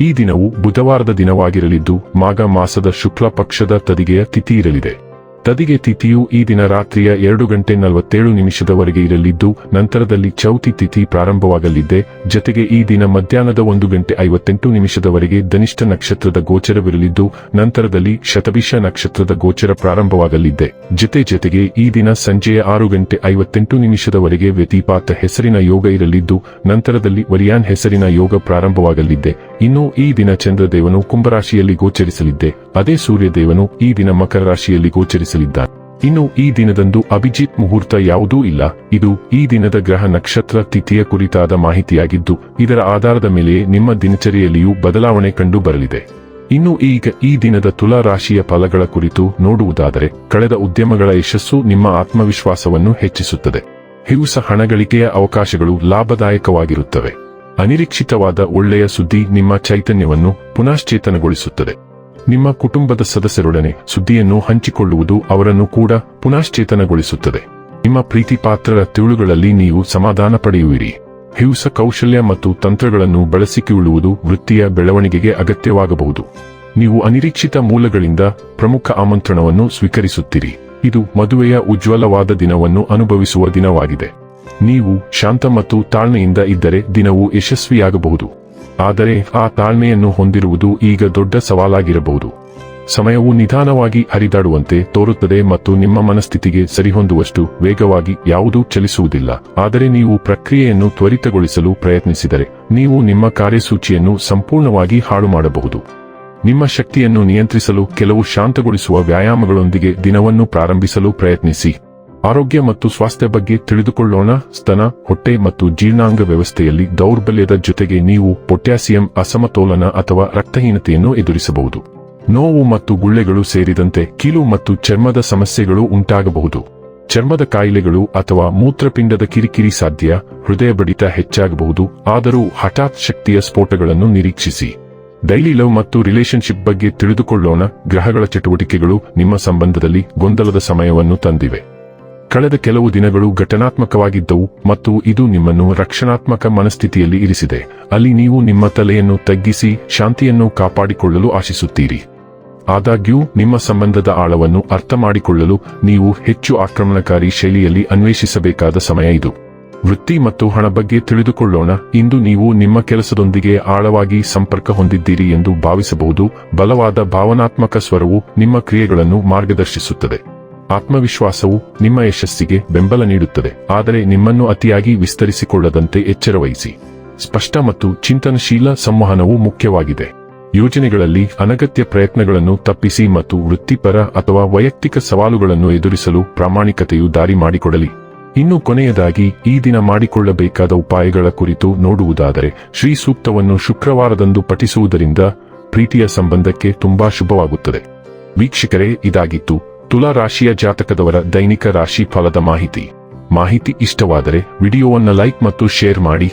ಈ ದಿನವು ಬುಧವಾರದ ದಿನವಾಗಿರಲಿದ್ದು, ಮಾಘ ಮಾಸದ ಶುಕ್ಲ ಪಕ್ಷದ ತದಿಗೆಯ ತಿಥಿ ಇರಲಿದೆ. ತದಿಗೆ ತಿಥಿಯು ಈ ದಿನ ರಾತ್ರಿಯ ಎರಡು ಗಂಟೆ ನಲವತ್ತೇಳು ನಿಮಿಷದವರೆಗೆ ಇರಲಿದ್ದು, ನಂತರದಲ್ಲಿ ಚೌತಿ ತಿಥಿ ಪ್ರಾರಂಭವಾಗಲಿದೆ. ಜತೆಗೆ ಈ ದಿನ ಮಧ್ಯಾಹ್ನದ ಒಂದು ಗಂಟೆ ಐವತ್ತೆಂಟು ನಿಮಿಷದವರೆಗೆ ಧನಿಷ್ಠ ನಕ್ಷತ್ರದ ಗೋಚರವಿರಲಿದ್ದು, ನಂತರದಲ್ಲಿ ಶತಭಿಷ ನಕ್ಷತ್ರದ ಗೋಚರ ಪ್ರಾರಂಭವಾಗಲಿದ್ದೆ ಜತೆ ಜತೆಗೆ ಈ ದಿನ ಸಂಜೆಯ ಆರು ಗಂಟೆ ಐವತ್ತೆಂಟು ನಿಮಿಷದವರೆಗೆ ವ್ಯತಿಪಾತ ಹೆಸರಿನ ಯೋಗ ಇರಲಿದ್ದು, ನಂತರದಲ್ಲಿ ವರಿಯಾನ್ ಹೆಸರಿನ ಯೋಗ ಪ್ರಾರಂಭವಾಗಲಿದ್ದೆ ಇನ್ನು ಈ ದಿನ ಚಂದ್ರದೇವನು ಕುಂಭರಾಶಿಯಲ್ಲಿ ಗೋಚರಿಸಲಿದ್ದೆ. ಅದೇ ಸೂರ್ಯದೇವನು ಈ ದಿನ ಮಕರ ರಾಶಿಯಲ್ಲಿ ಗೋಚರಿಸಲಿದ್ದಾನೆ. ಇನ್ನು ಈ ದಿನದಂದು ಅಭಿಜಿತ್ ಮುಹೂರ್ತ ಯಾವುದೂ ಇಲ್ಲ. ಇದು ಈ ದಿನದ ಗ್ರಹ ನಕ್ಷತ್ರ ತಿಥಿಯ ಕುರಿತಾದ ಮಾಹಿತಿಯಾಗಿದ್ದು, ಇದರ ಆಧಾರದ ಮೇಲೆ ನಿಮ್ಮ ದಿನಚರಿಯಲ್ಲಿಯೂ ಬದಲಾವಣೆ ಕಂಡು ಬರಲಿದೆ. ಇನ್ನು ಈಗ ಈ ದಿನದ ತುಲಾ ರಾಶಿಯ ಫಲಗಳ ಕುರಿತು ನೋಡುವುದಾದರೆ, ಕಳೆದ ಉದ್ಯಮಗಳ ಯಶಸ್ಸು ನಿಮ್ಮ ಆತ್ಮವಿಶ್ವಾಸವನ್ನು ಹೆಚ್ಚಿಸುತ್ತದೆ. ಹಿರುಸ ಹಣಗಳಿಕೆಯ ಅವಕಾಶಗಳು ಲಾಭದಾಯಕವಾಗಿರುತ್ತವೆ. ಅನಿರೀಕ್ಷಿತವಾದ ಒಳ್ಳೆಯ ಸುದ್ದಿ ನಿಮ್ಮ ಚೈತನ್ಯವನ್ನು ಪುನಶ್ಚೇತನಗೊಳಿಸುತ್ತದೆ. ನಿಮ್ಮ ಕುಟುಂಬದ ಸದಸ್ಯರೊಡನೆ ಸುದ್ದಿಯನ್ನು ಹಂಚಿಕೊಳ್ಳುವುದು ಅವರನ್ನು ಕೂಡ ಪುನಶ್ಚೇತನಗೊಳಿಸುತ್ತದೆ. ನಿಮ್ಮ ಪ್ರೀತಿ ಪಾತ್ರರ ತಿಳುಗಳಲ್ಲಿ ನೀವು ಸಮಾಧಾನ ಪಡೆಯುವಿರಿ. ಹಿಂಸ ಕೌಶಲ್ಯ ಮತ್ತು ತಂತ್ರಗಳನ್ನು ಬಳಸಿಕೊಳ್ಳುವುದು ವೃತ್ತಿಯ ಬೆಳವಣಿಗೆಗೆ ಅಗತ್ಯವಾಗಬಹುದು. ನೀವು ಅನಿರೀಕ್ಷಿತ ಮೂಲಗಳಿಂದ ಪ್ರಮುಖ ಆಮಂತ್ರಣವನ್ನು ಸ್ವೀಕರಿಸುತ್ತೀರಿ. ಇದು ಮದುವೆಯ ಉಜ್ವಲವಾದ ದಿನವನ್ನು ಅನುಭವಿಸುವ ದಿನವಾಗಿದೆ. ನೀವು ಶಾಂತ ಮತ್ತು ತಾಳ್ಮೆಯಿಂದ ಇದ್ದರೆ ದಿನವು ಯಶಸ್ವಿಯಾಗಬಹುದು. ಆದರೆ ಆ ತಾಳ್ಮೆಯನ್ನು ಹೊಂದಿರುವುದು ಈಗ ದೊಡ್ಡ ಸವಾಲಾಗಿರಬಹುದು. ಸಮಯವು ನಿಧಾನವಾಗಿ ಹರಿದಾಡುವಂತೆ ತೋರುತ್ತದೆ ಮತ್ತು ನಿಮ್ಮ ಮನಸ್ಥಿತಿಗೆ ಸರಿಹೊಂದುವಷ್ಟು ವೇಗವಾಗಿ ಯಾವುದೂ ಚಲಿಸುವುದಿಲ್ಲ. ಆದರೆ ನೀವು ಪ್ರಕ್ರಿಯೆಯನ್ನು ತ್ವರಿತಗೊಳಿಸಲು ಪ್ರಯತ್ನಿಸಿದರೆ ನೀವು ನಿಮ್ಮ ಕಾರ್ಯಸೂಚಿಯನ್ನು ಸಂಪೂರ್ಣವಾಗಿ ಹಾಳು ಮಾಡಬಹುದು ನಿಮ್ಮ ಶಕ್ತಿಯನ್ನು ನಿಯಂತ್ರಿಸಲು ಕೆಲವು ಶಾಂತಗೊಳಿಸುವ ವ್ಯಾಯಾಮಗಳೊಂದಿಗೆ ದಿನವನ್ನು ಪ್ರಾರಂಭಿಸಲು ಪ್ರಯತ್ನಿಸಿ. ಆರೋಗ್ಯ ಮತ್ತು ಸ್ವಾಸ್ಥ್ಯ ಬಗ್ಗೆ ತಿಳಿದುಕೊಳ್ಳೋಣ. ಸ್ತನ, ಹೊಟ್ಟೆ ಮತ್ತು ಜೀರ್ಣಾಂಗ ವ್ಯವಸ್ಥೆಯಲ್ಲಿ ದೌರ್ಬಲ್ಯದ ಜೊತೆಗೆ ನೀವು ಪೊಟ್ಯಾಸಿಯಂ, ಅಸಮತೋಲನ ಅಥವಾ ರಕ್ತಹೀನತೆಯನ್ನು ಎದುರಿಸಬಹುದು. ನೋವು ಮತ್ತು ಗುಳ್ಳೆಗಳು ಸೇರಿದಂತೆ ಕೀಲು ಮತ್ತು ಚರ್ಮದ ಸಮಸ್ಯೆಗಳು ಉಂಟಾಗಬಹುದು. ಚರ್ಮದ ಕಾಯಿಲೆಗಳು ಅಥವಾ ಮೂತ್ರಪಿಂಡದ ಕಿರಿಕಿರಿ ಸಾಧ್ಯ, ಹೃದಯ ಬಡಿತ ಹೆಚ್ಚಾಗಬಹುದು, ಆದರೂ ಹಠಾತ್ ಶಕ್ತಿಯ ಸ್ಫೋಟಗಳನ್ನು ನಿರೀಕ್ಷಿಸಿ. ಡೈಲಿ ಲವ್ ಮತ್ತು ರಿಲೇಶನ್ಶಿಪ್ ಬಗ್ಗೆ ತಿಳಿದುಕೊಳ್ಳೋಣ, ಗ್ರಹಗಳ ಚಟುವಟಿಕೆಗಳು ನಿಮ್ಮ ಸಂಬಂಧದಲ್ಲಿ ಗೊಂದಲದ ಸಮಯವನ್ನು ತಂದಿವೆ. ಕಳೆದ ಕೆಲವು ದಿನಗಳು ಘಟನಾತ್ಮಕವಾಗಿದ್ದವು ಮತ್ತು ಇದು ನಿಮ್ಮನ್ನು ರಕ್ಷಣಾತ್ಮಕ ಮನಸ್ಥಿತಿಯಲ್ಲಿ ಇರಿಸಿದೆ. ಅಲ್ಲಿ ನೀವು ನಿಮ್ಮ ತಲೆಯನ್ನು ತಗ್ಗಿಸಿ, ಶಾಂತಿಯನ್ನು ಕಾಪಾಡಿಕೊಳ್ಳಲು ಆಶಿಸುತ್ತೀರಿ. ಆದಾಗ್ಯೂ, ನಿಮ್ಮ ಸಂಬಂಧದ ಆಳವನ್ನು ಅರ್ಥ ಮಾಡಿಕೊಳ್ಳಲು ನೀವು ಹೆಚ್ಚು ಆಕ್ರಮಣಕಾರಿ ಶೈಲಿಯಲ್ಲಿ ಅನ್ವೇಷಿಸಬೇಕಾದ ಸಮಯ ಇದು. ವೃತ್ತಿ ಮತ್ತು ಹಣ ಬಗ್ಗೆ ತಿಳಿದುಕೊಳ್ಳೋಣ. ಇಂದು ನೀವು ನಿಮ್ಮ ಕೆಲಸದೊಂದಿಗೆ ಆಳವಾಗಿ ಸಂಪರ್ಕ ಹೊಂದಿದ್ದೀರಿ ಎಂದು ಭಾವಿಸಬಹುದು. ಬಲವಾದ ಭಾವನಾತ್ಮಕ ಸ್ವರವು ನಿಮ್ಮ ಕ್ರಿಯೆಗಳನ್ನು ಮಾರ್ಗದರ್ಶಿಸುತ್ತದೆ. ಆತ್ಮವಿಶ್ವಾಸವು ನಿಮ್ಮ ಯಶಸ್ಸಿಗೆ ಬೆಂಬಲ ನೀಡುತ್ತದೆ. ಆದರೆ ನಿಮ್ಮನ್ನು ಅತಿಯಾಗಿ ವಿಸ್ತರಿಸಿಕೊಳ್ಳದಂತೆ ಎಚ್ಚರವಹಿಸಿ. ಸ್ಪಷ್ಟ ಮತ್ತು ಚಿಂತನಶೀಲ ಸಂವಹನವು ಮುಖ್ಯವಾಗಿದೆ. ಯೋಜನೆಗಳಲ್ಲಿ ಅನಗತ್ಯ ಪ್ರಯತ್ನಗಳನ್ನು ತಪ್ಪಿಸಿ ಮತ್ತು ವೃತ್ತಿಪರ ಅಥವಾ ವೈಯಕ್ತಿಕ ಸವಾಲುಗಳನ್ನು ಎದುರಿಸಲು ಪ್ರಾಮಾಣಿಕತೆಯು ದಾರಿ ಮಾಡಿಕೊಡಲಿ. ಇನ್ನು ಕೊನೆಯದಾಗಿ, ಈ ದಿನ ಮಾಡಿಕೊಳ್ಳಬೇಕಾದ ಉಪಾಯಗಳ ಕುರಿತು ನೋಡುವುದಾದರೆ, ಶ್ರೀ ಸೂಕ್ತವನ್ನು ಶುಕ್ರವಾರದಂದು ಪಠಿಸುವುದರಿಂದ ಪ್ರೀತಿಯ ಸಂಬಂಧಕ್ಕೆ ತುಂಬಾ ಶುಭವಾಗುತ್ತದೆ. ವೀಕ್ಷಕರೇ, ಇದಾಗಿತ್ತು ತುಲಾ ರಾಶಿಯ ಜಾತಕದವರ ದೈನಿಕ ರಾಶಿ ಫಲದ ಮಾಹಿತಿ. ಮಾಹಿತಿ ಇಷ್ಟವಾದರೆ ವಿಡಿಯೋವನ್ನು ಲೈಕ್ ಮತ್ತು ಶೇರ್ ಮಾಡಿ.